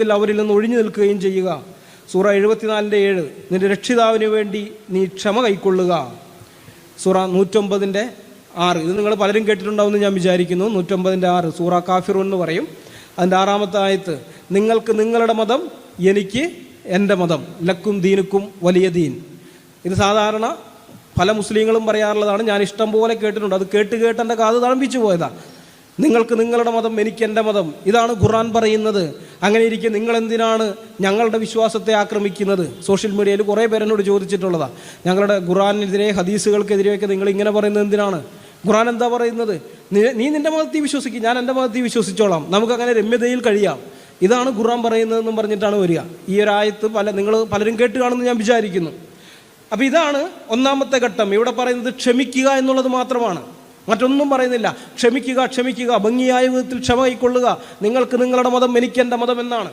വിധത്തിൽ അവരിൽ നിന്ന് ഒഴിഞ്ഞു നിൽക്കുകയും ചെയ്യുക. സൂറ എഴുപത്തിനാലിന്റെ ഏഴ് നിന്റെ രക്ഷിതാവിന് വേണ്ടി നീ ക്ഷമ കൈക്കൊള്ളുക. സൂറ നൂറ്റൊമ്പതിന്റെ ആറ് ഇത് നിങ്ങൾ പലരും കേട്ടിട്ടുണ്ടാവുമെന്ന് ഞാൻ വിചാരിക്കുന്നു. നൂറ്റൊമ്പതിന്റെ ആറ് സൂറ കാഫിർ എന്ന് പറയും. അതിന്റെ ആറാമത്തെ ആയത്ത് നിങ്ങൾക്ക് നിങ്ങളുടെ മതം എനിക്ക് എന്റെ മതം. ലക്കും ദീനുക്കും വലിയ ദീൻ. ഇത് സാധാരണ പല മുസ്ലിങ്ങളും പറയാറുള്ളതാണ്. ഞാൻ ഇഷ്ടം പോലെ കേട്ടിട്ടുണ്ട്. അത് കേട്ട് കേട്ട് എന്റെ കാത് തഴമ്പിച്ചു പോയതാണ് നിങ്ങൾക്ക് നിങ്ങളുടെ മതം എനിക്ക് എന്റെ മതം. ഇതാണ് ഖുർആൻ പറയുന്നത്. അങ്ങനെ ഇരിക്കെ നിങ്ങൾ എന്തിനാണ് ഞങ്ങളുടെ വിശ്വാസത്തെ ആക്രമിക്കുന്നത്? സോഷ്യൽ മീഡിയയിൽ കുറേ പേരെന്നോട് ചോദിച്ചിട്ടുള്ളതാണ് ഞങ്ങളുടെ ഖുറാനെതിരെ ഹദീസുകൾക്കെതിരെയൊക്കെ നിങ്ങൾ ഇങ്ങനെ പറയുന്നത് എന്തിനാണ്? ഖുറാൻ എന്താ പറയുന്നത്? നീ- നിന്റെ മതത്തിൽ വിശ്വസിക്കും ഞാൻ എന്റെ മതത്തിൽ വിശ്വസിച്ചോളാം. നമുക്കങ്ങനെ രമ്യതയിൽ കഴിയാം. ഇതാണ് ഖുറാൻ പറയുന്നതെന്നും പറഞ്ഞിട്ടാണ് വരിക. ഈ ഒരു ആയത്ത് പല നിങ്ങൾ പലരും കേട്ട് കാണുമെന്ന് ഞാൻ വിചാരിക്കുന്നു. അപ്പോൾ ഇതാണ് ഒന്നാമത്തെ ഘട്ടം. ഇവിടെ പറയുന്നത് ക്ഷമിക്കുക എന്നുള്ളത് മാത്രമാണ്. മറ്റൊന്നും പറയുന്നില്ല. ക്ഷമിക്കുക ക്ഷമിക്കുക ഭംഗിയായ വിധത്തിൽ ക്ഷമ കൈക്കൊള്ളുക. നിങ്ങൾക്ക് നിങ്ങളുടെ മതം എനിക്ക് എന്റെ മതം എന്നാണ്.